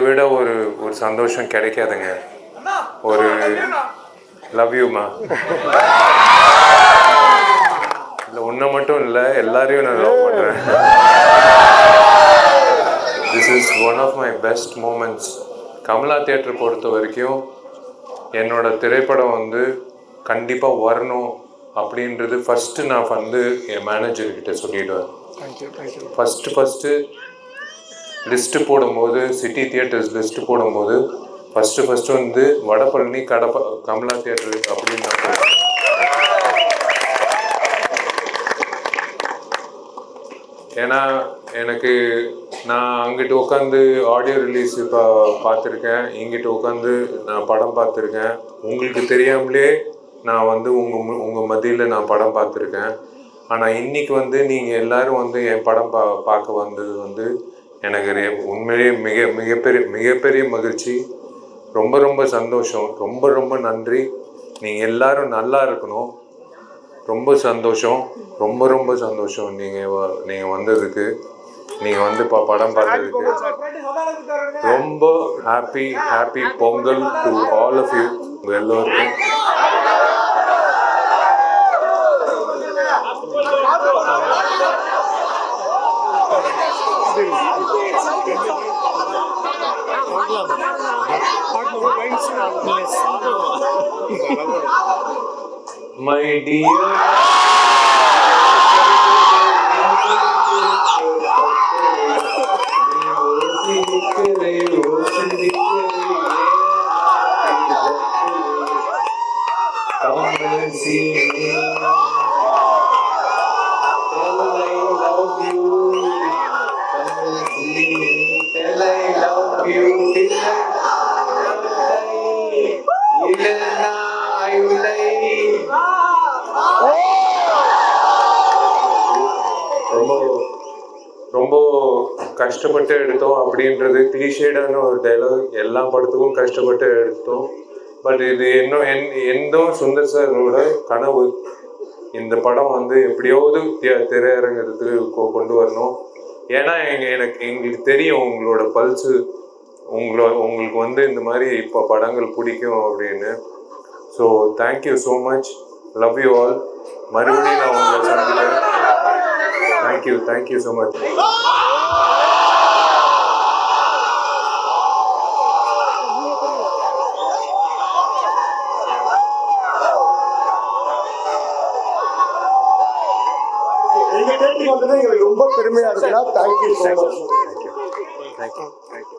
இதை விட ஒரு ஒரு சந்தோஷம் கிடைக்காதுங்க. ஒரு லவ் யூமா இல்லை உன்னை மட்டும் இல்லை எல்லாரையும் நான் லவ் பண்ணுறேன் this is one of my best moments Kamala theatre பொறுத்த வரைக்கும் என்னோட திரைப்படம் வந்து கண்டிப்பாக வரணும் அப்படின்றது ஃபஸ்ட்டு நான் வந்து என் மேனேஜர்கிட்ட சொல்லிடுவேன். ஃபஸ்ட்டு ஃபஸ்ட்டு லிஸ்ட்டு போடும்போது சிட்டி தியேட்டர்ஸ் லிஸ்ட்டு போடும்போது ஃபஸ்ட்டு ஃபஸ்ட்டு வந்து வடபழனி கடப்ப கமலா தியேட்டர் அப்படின்னு நான் ஏன்னா எனக்கு நான் அங்கிட்டு உட்காந்து ஆடியோ ரிலீஸ் இப்போ பார்த்துருக்கேன். இங்கிட்டு உட்காந்து நான் படம் பார்த்துருக்கேன். உங்களுக்கு தெரியாமலே நான் வந்து உங்கள் உங்கள் மதியில் நான் படம் பார்த்துருக்கேன். ஆனால் இன்னைக்கு வந்து நீங்கள் எல்லாரும் வந்து என் படம் பா பார்க்க வந்தது வந்து எனக்கு ரெ- உண்மையிலேயே மிக மிகப்பெரிய மிகப்பெரிய மகிழ்ச்சி. ரொம்ப ரொம்ப சந்தோஷம். ரொம்ப ரொம்ப நன்றி. நீங்கள் எல்லாரும் நல்லா இருக்கணும். ரொம்ப சந்தோஷம். ரொம்ப ரொம்ப சந்தோஷம் நீங்கள் நீங்கள் வந்ததுக்கு. நீங்கள் வந்து இப்போ படம் பார்த்ததுக்கு. ரொம்ப happy happy Pongal to all of you எல்லோருக்கும். My dear. Come and see me. ரொம்ப ரொம்ப கஷ்டப்பட்டு எடுத்தோம் அப்படின்றது கிளிஷேடான ஒரு டைலாக் எல்லா படத்துக்கும் கஷ்டப்பட்டு எடுத்தோம். பட் இது இன்னும் என் எந்த சுந்தர் சாரோட கனவு? இந்த படம் வந்து எப்படியாவது தி- திரையரங்கத்துக்கு கொ- கொண்டு வரணும். ஏன்னா எங்க எனக்கு எங்களுக்கு தெரியும் உங்களோட பல்ஸு உங்களோட உங்களுக்கு வந்து இந்த மாதிரி இப்போ படங்கள் பிடிக்கும் அப்படின்னு. So thank you so much love you all மறுபடியும் நான் உங்களை சந்திக்கிறேன். தேங்க்யூ தேங்க்யூ ஸோ மச் எங்க தேட்டருக்கு வந்தது எங்களுக்கு ரொம்ப பெருமையா இருக்குன்னா thank you so much thank you thank you